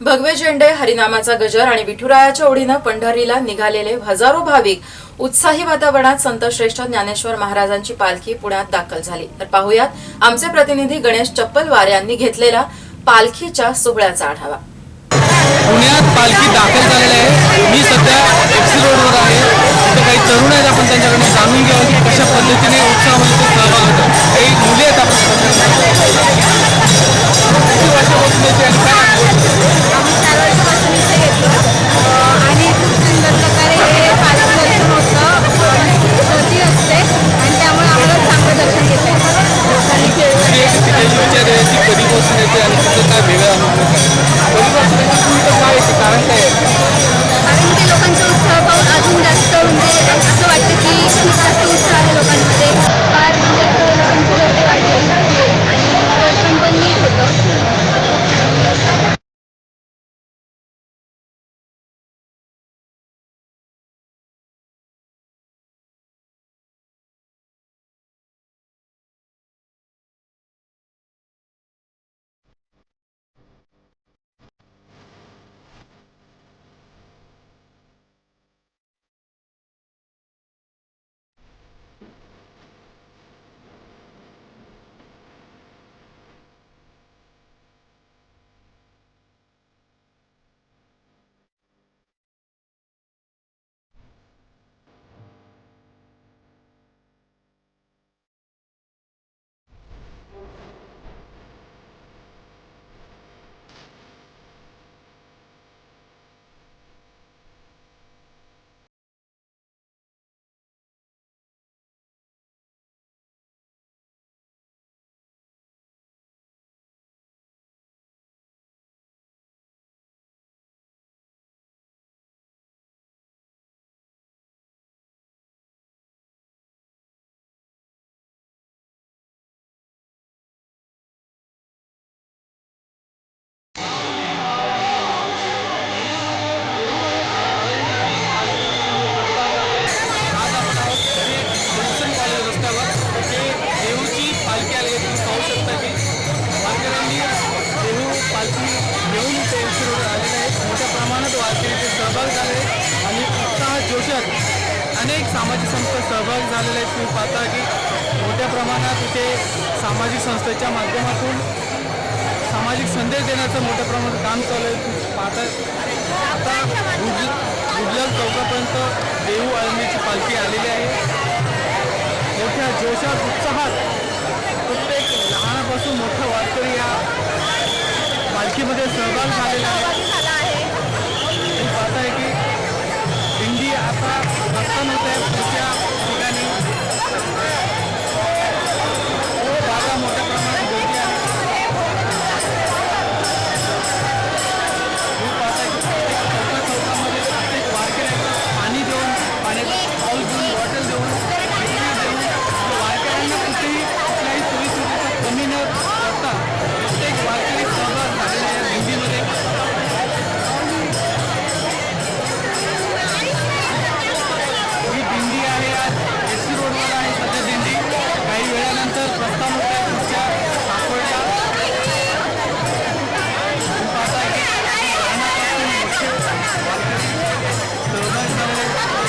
भगवे झेंडे हरिनामाचा गजर आणि विठुरायाच्या ओढीनं पंढरीला निघालेले हजारो भाविक उत्साही वातावरणात संतश्रेष्ठ ज्ञानेश्वर महाराजांची पालखी पुण्यात दाखल झाली. तर पाहुयात आमचे प्रतिनिधी गणेश चप्पलवार यांनी घेतलेला पालखीच्या सोहळ्याचा आढावा. पुण्यात पालखी दाखल झालेली आहे. मी सध्या एप्सी रोडवर आहे. तिथे काही तरुण आहेत आपण त्यांच्याकडून जाणून घ्यावं की कशा पद्धतीने उत्साहामध्ये सहभाग होतो हे सामाजिक संस्था सहभागी झालेल्या आहेत. तुम्ही पाहता की मोठ्या प्रमाणात इथे सामाजिक संस्थेच्या माध्यमातून सामाजिक संदेश देण्याचं मोठ्या प्रमाणात काम चालू आहे. पाहता आता गुजल भुजल चौकापर्यंत देऊ आळण्याची पालखी आलेली आहे. मोठ्या जोशात उत्साहात tempo, Cristiano.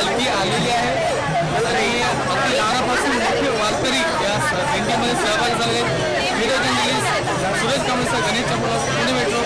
पालखी आलेली आहे. आणि अगदी लहानापासून मुख्य वारकरी या दिंडीमध्ये सहभागी झाले विरोधी सुरज कामेसर गणेश चपळ पुणे मेट्रो